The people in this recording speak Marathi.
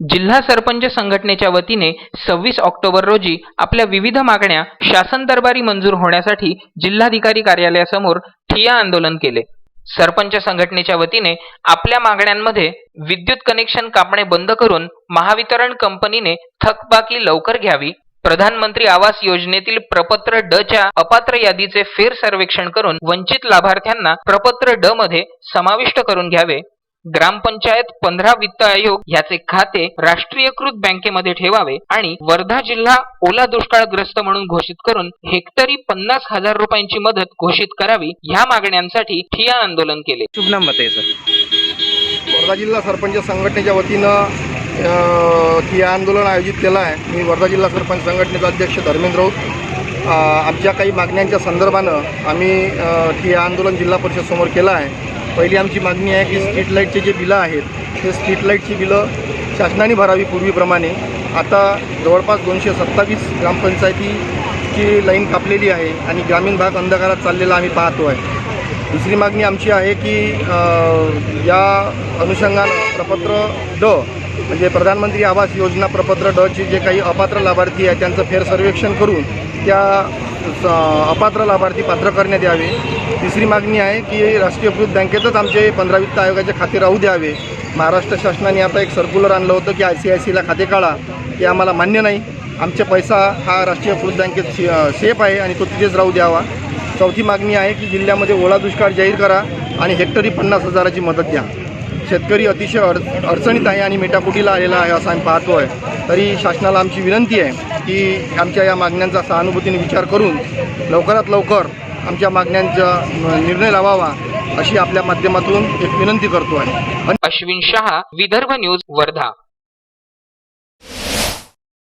जिल्हा सरपंच संघटनेच्या वतीने सव्वीस ऑक्टोबर रोजी आपल्या विविध मागण्या शासन दरबारी मंजूर होण्यासाठी जिल्हाधिकारी कार्यालयासमोर ठिय्या आंदोलन केले. सरपंच संघटनेच्या वतीने आपल्या मागण्यांमध्ये विद्युत कनेक्शन कापणे बंद करून महावितरण कंपनीने थकबाकी लवकर घ्यावी. प्रधानमंत्री आवास योजनेतील प्रपत्र ड च्या अपात्र यादीचे फेर सर्वेक्षण करून वंचित लाभार्थ्यांना प्रपत्र ड मध्ये समाविष्ट करून घ्यावे. ग्रामपंचायत पंधरा वित्त आयोग ह्याचे खाते राष्ट्रीयकृत बँकेमध्ये ठेवावे आणि वर्धा जिल्हा ओला दुष्काळग्रस्त म्हणून घोषित करून हेक्टरी पन्नास हजार रुपयांची मदत घोषित करावी ह्या मागण्यांसाठी ठिय्या आंदोलन केले. शुभ नाम बताइए सर. वर्धा जिल्हा सरपंच संघटनेच्या वतीनं अ, ही आंदोलन आयोजित केलं आहे. मी वर्धा जिल्हा सरपंच संघटनेचा अध्यक्ष धर्मेंद्र राऊत. आमच्या काही मागण्यांच्या संदर्भानं आम्ही अ, ही आंदोलन जिल्हा परिषदसमोर केलं आहे. पहिली आमची मागणी आहे की स्ट्रीट लाईटचे जे बिलं आहेत ते स्ट्रीट लाईटची बिलं शासनाने भरावी पूर्वीप्रमाणे. आता जवळपास दोनशे सत्तावीस ग्रामपंचायतीची लाईन कापलेली आहे आणि ग्रामीण भाग अंधकारात चाललेला आम्ही पाहतो आहे दुसरी मागणी आमची आहे की या अनुषंगानं प्रपत्र ड म्हणजे प्रधानमंत्री आवास योजना प्रपत्र डचे जे काही अपात्र लाभार्थी आहे त्यांचं फेर सर्वेक्षण करून त्या अपात्र लाभार्थी पात्र करण्यात यावे. तिसरी मागणी आहे की राष्ट्रीयकृत बँकेतच आमचे पंधरा वित्त आयोगाचे खाते राहू द्यावे. महाराष्ट्र शासनाने आता एक सर्क्युलर आणलं होतं की आय सी आय सीला खाते काढा. ते आम्हाला मान्य नाही. आमचा पैसा हा राष्ट्रीयकृत बँकेत से- सेफ आहे आणि तो तिथेच राहू द्यावा. चौथी मागणी आहे की जिल्ह्यामध्ये ओला दुष्काळ जाहीर करा आणि हेक्टरी पन्नास हजाराची मदत द्या. शेतकरी अतिशय अड अडचणीत आहे आणि मेटाकुटीला आलेला आहे असं आम्ही पाहतो आहे तरी शासनाला आमची विनंती आहे. की आमच्या या मागण्यांचा सहानुभूतीने विचार करून लवकरात लवकर आमच्या मागण्यांचा निर्णय लावावा अशी आपल्या माध्यमातून एक विनंती करतो आहे. अश्विन शहा विदर्भ न्यूज वर्धा.